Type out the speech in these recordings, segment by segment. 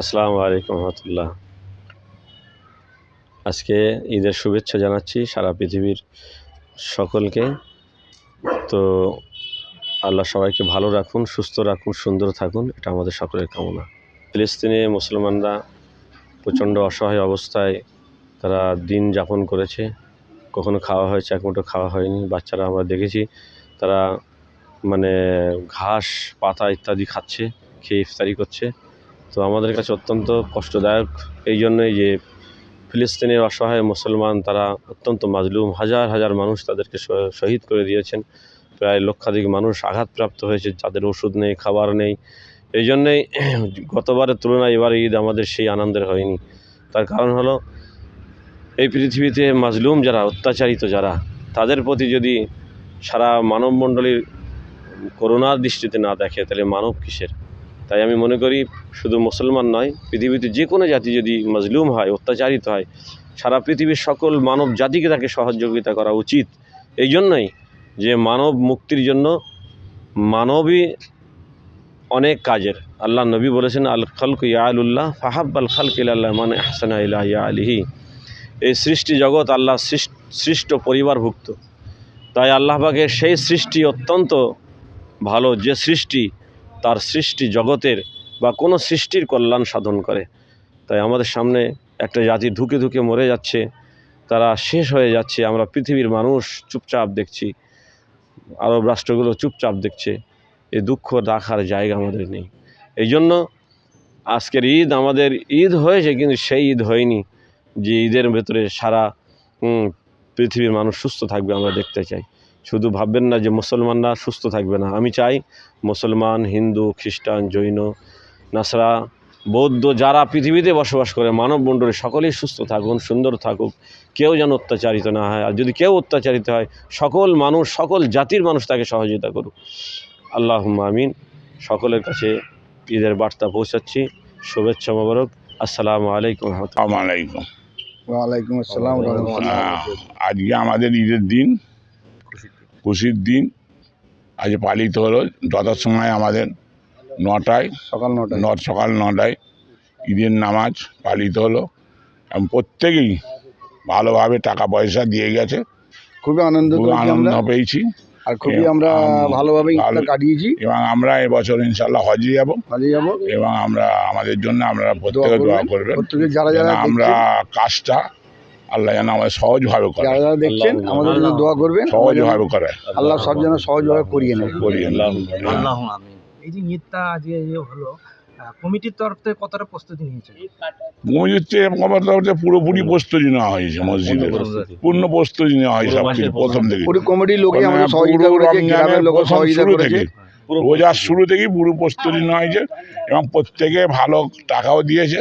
আসসালামু আলাইকুম রহমতুল্লাহ। আজকে ঈদের শুভেচ্ছা জানাচ্ছি সারা পৃথিবীর সকলকে। তো আল্লাহ সবাইকে ভালো রাখুন, সুস্থ রাখুন, সুন্দর থাকুন, এটা আমাদের সকলের কামনা। ফিলিস্তিনে মুসলমানরা প্রচণ্ড অসহায় অবস্থায় তারা দিন যাপন করেছে। কখনো খাওয়া হয়েছে, এক মুঠো খাওয়া হয়নি। বাচ্চারা আমরা দেখেছি তারা মানে ঘাস, পাতা ইত্যাদি খাচ্ছে, খেয়ে ইফতারি করছে। তো আমাদের কাছে অত্যন্ত কষ্টদায়ক। এই জন্যই যে ফিলিস্তিনের অসহায় মুসলমান তারা অত্যন্ত মাজলুম, হাজার হাজার মানুষ তাদেরকে শহীদ করে দিয়েছেন। প্রায় লক্ষাধিক মানুষ আঘাতপ্রাপ্ত হয়েছে, যাদের ওষুধ নেই, খাবার নেই। এই জন্যেই গতবারের তুলনায় এবার ঈদ আমাদের সেই আনন্দের হয়নি। তার কারণ হলো, এই পৃথিবীতে মাজলুম যারা, অত্যাচারিত যারা, তাদের প্রতি যদি সারা মানবমণ্ডলীর করুণার দৃষ্টিতে না দেখে, তাহলে মানব কিসের? তাই আমি মনে করি শুধু মুসলমান নয়, পৃথিবীতে যে কোনো জাতি যদি মজলুম হয়, অত্যাচারিত হয়, সারা পৃথিবীর সকল মানব জাতিকে তাকে সহযোগিতা করা উচিত। এই জন্যই যে মানব মুক্তির জন্য মানবই অনেক কাজের। আল্লাহ নবী বলেছেন, আল খালক ইয়ালুল্লাহ ফাহাব আল খালক ইল্লাহ মানে হাসানা আলিহি এই সৃষ্টি জগৎ আল্লাহ সৃষ্ট পরিবারভুক্ত। তাই আল্লাহ পাকের সেই সৃষ্টি অত্যন্ত ভালো। যে সৃষ্টি তার সৃষ্টি জগতের বা কোনো সৃষ্টির কল্যাণ সাধন করে। তাই আমাদের সামনে একটা জাতি ধুকে ধুকে মরে যাচ্ছে, তারা শেষ হয়ে যাচ্ছে, আমরা পৃথিবীর মানুষ চুপচাপ দেখছি, আরব রাষ্ট্রগুলো চুপচাপ দেখছে, এ দুঃখ রাখার জায়গা আমাদের নেই। এই জন্য আজকের ঈদ আমাদের ঈদ হয়েছে কিন্তু সেই ঈদ হয়নি, যে ঈদের ভেতরে সারা পৃথিবীর মানুষ সুস্থ থাকবে আমরা দেখতে চাই। শুধু ভাববেন না যে মুসলমানরা সুস্থ থাকবে না। আমি চাই মুসলমান হিন্দু খ্রিস্টান জৈন নাসরা বৌদ্ধ যারা পৃথিবীতে বসবাস করে মানবমণ্ডলী সকলেই সুস্থ থাকুন সুন্দর থাকুক কেউ যেন অত্যাচারিত না হয়। আর যদি কেউ অত্যাচারিত হয় সকল মানুষ সকল জাতির মানুষ তাকে সহযোগিতা করুক। আল্লাহ আমিন। সকলের কাছে ঈদের বার্তা পৌঁছাচ্ছি। শুভেচ্ছা মোবারক। আসসালামু আলাইকুম রহমতুল্লাহ। আলাইকুম। ওয়ালাইকুম আসসালাম আজকে আমাদের ঈদের দিন। খুশির দিন আজ পালিত হলো। যথাসময় আমাদের নটায় সকাল নটায়। ন সকাল নটায় ঈদের নামাজ পালিত হলো এবং প্রত্যেকেই ভালোভাবে টাকা পয়সা দিয়ে গেছে। খুবই আনন্দ আনন্দ পেয়েছি। আর খুবই আমরা আম- ভালোভাবে ভালো- কাটিয়েছি। এবং আমরা এবছর ইনশাল্লাহ হজে যাব কাজে যাব এবং আমরা আমাদের জন্য আমরা প্রত্যেকে দোয়া করবেন। প্রত্যেকে যারা যারা আমরা কাজটা আল্লাহ যেন আমাদের সহজভাবে করে। যারা যারা দেখছেন আমাদের জন্য দোয়া করবেন। সহজভাবে করে। আল্লাহ সব যেন সহজভাবে করিয়ে নেয়। করিয়ে আল্লাহ এই যে ঈদটা আজকে হলো কমিটির তরফ থেকে কতটা প্রস্তুতি নিয়েছে মসজিদে আমার তরফে পুরোপুরি প্রস্তুতি নেওয়া হয়েছে মসজিদে। পূর্ণ প্রস্তুতি নেওয়া হয়েছে সব কিছু প্রথম থেকে। পুরো কমিটির লোকই আমাদের সহযোগিতা করেছে গ্রামের লোক সহযোগিতা শুরু করেছে। থেকে রোজার শুরু থেকেই পুরো প্রস্তুতি নেওয়া হয়েছে এবং প্রত্যেকে ভালো টাকাও দিয়েছে।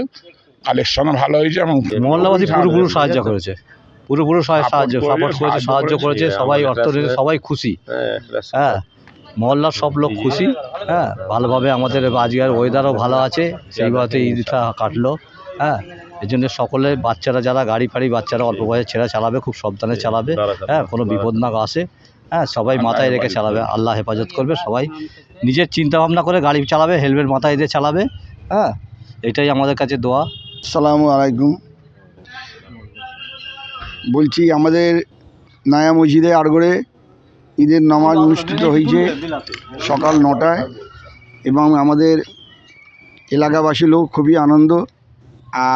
কালেকশনও ভালো হয়েছে এবং মহল্লাবাসী পুরোপুরি সাহায্য করেছে। পুরোপুরি সাহায্য সাপোর্ট করেছে, সাহায্য করেছে, সবাই অর্থনীতি সবাই খুশি। হ্যাঁ হ্যাঁ মহল্লার সব লোক খুশি হ্যাঁ ভালোভাবে আমাদের আজকের ওয়েদারও ভালো আছে সেইভাবে ঈদটা কাটলো হ্যাঁ এই জন্য সকলে বাচ্চারা যারা গাড়ি ফাড়ি বাচ্চারা অল্প বয়সে ছেড়ে চালাবে খুব সাবধানে চালাবে হ্যাঁ কোনো বিপদ না আসে হ্যাঁ সবাই মাথায় রেখে চালাবে আল্লাহ হেফাজত করবে সবাই নিজের চিন্তা ভাবনা করে গাড়ি চালাবে হেলমেট মাথায় দিয়ে চালাবে হ্যাঁ এটাই আমাদের কাছে দোয়া। আসসালামু আলাইকুম। বলছি আমাদের নায়া মসজিদে আড়গড়ে ঈদের নামাজ অনুষ্ঠিত হয়েছে সকাল নটায় এবং আমাদের এলাকাবাসী লোক খুবই আনন্দ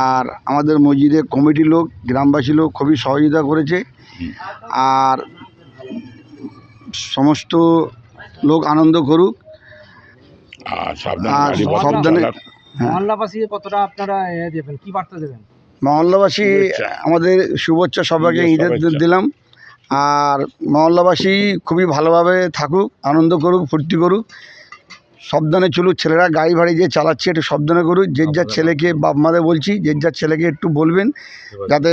আর আমাদের মসজিদের কমিটি লোক গ্রামবাসী লোক খুবই সহযোগিতা করেছে আর সমস্ত লোক আনন্দ করুক। আর সাবধানে হ্যাঁ। মহল্লাবাসী কতটা আপনারা দেবেন? কি বার্তা দেবেন? মহল্লাবাসী আমাদের শুভেচ্ছা সবাইকে ঈদের দিলাম। আর মহল্লাবাসী খুবই ভালোভাবে থাকুক আনন্দ করুক ফুর্তি করুক। সাবধানে চলুক ছেলেরা গাড়ি ভাড়ি যে চালাচ্ছে একটু সাবধানে করুক। যে যার ছেলেকে বাপ মাদের বলছি যে যার ছেলেকে একটু বলবেন যাতে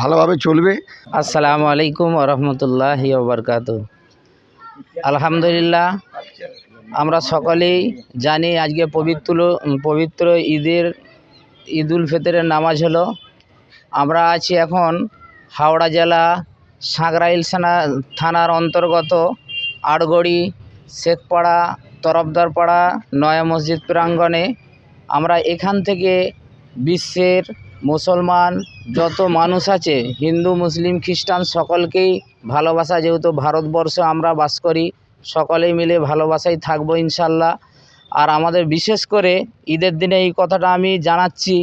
ভালোভাবে চলবে। আসসালামু আলাইকুম রহমতুল্লাহ ওবরকাত আলহামদুলিল্লাহ আমরা সকলেই জানি আজকে পবিত্র পবিত্র ঈদের, ঈদুল ফিতরের নামাজ হলো। আমরা আছি এখন হাওড়া জেলা সাঁকরাইল থানা থানার অন্তর্গত আড়গড়ি, শেখপাড়া, তরফদারপাড়া, নয়া মসজিদ প্রাঙ্গণে। আমরা এখান থেকে বিশ্বের মুসলমান যত মানুষ আছে, হিন্দু, মুসলিম, খ্রিস্টান, সকলকেই ভালোবাসা, যেহেতু ভারতবর্ষ আমরা বাস করি সকলেই মিলে ভালোবাসায় থাকব ইনশাল্লাহ। আর আমাদের বিশেষ করে ঈদের দিনে এই কথাটা আমি জানাচ্ছি,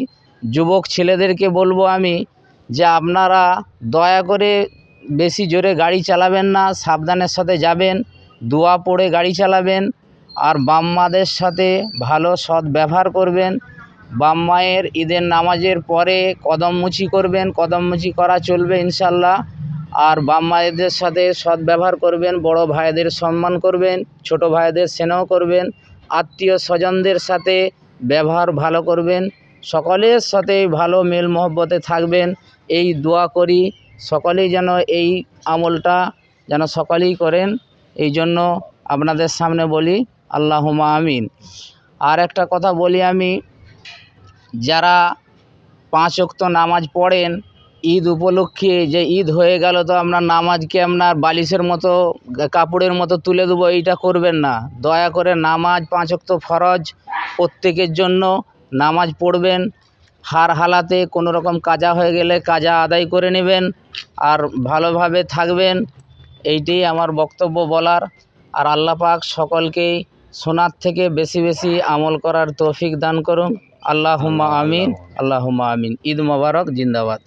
যুবক ছেলেদেরকে বলব আমি যে আপনারা দয়া করে বেশি জোরে গাড়ি চালাবেন না, সাবধানের সাথে যাবেন, দোয়া পড়ে গাড়ি চালাবেন, আর বাম্মাদের সাথে ভালো সৎ ব্যবহার করবেন বাম্মায়ের ঈদের নামাজের পরে কদমমুচি করবেন, কদমমুচি করা চলবে ইনশাল্লাহ। আর বাম্মায়েদের সাথে সৎ ব্যবহার করবেন, বড় ভাইদের সম্মান করবেন, ছোট ভাইদের স্নেহ করবেন, আত্মীয় স্বজনদের সাথে ব্যবহার ভালো করবেন, সকলের সাথে ভালো মেল মহব্বতে থাকবেন। এই দোয়া করি, সকলেই যেন এই আমলটা যেন সকলেই করেন। এই জন্য আপনাদের সামনে বলি আল্লাহুমা আমিন। আর একটা কথা বলি আমি, যারা পাঁচ ওয়াক্ত নামাজ পড়েন ঈদ উপলক্ষে যে ঈদ হয়ে গেল তো আপনার নামাজকে আপনার বালিশের মতো, কাপড়ের মতো তুলে দেবো, এইটা করবেন না। দয়া করে নামাজ পাঁচ ওয়াক্ত ফরজ, প্রত্যেকের জন্য নামাজ পড়বেন। হার হালাতে কোনো রকম কাজা হয়ে গেলে কাজা আদায় করে নেবেন আর ভালোভাবে থাকবেন। এইটাই আমার বক্তব্য বলার। আর আল্লাহ পাক সকলকেই শোনার থেকে বেশি বেশি আমল করার তৌফিক দান করুন। আল্লাহ আমিন আল্লাহ আমিন। ঈদ মোবারক, জিন্দাবাদ।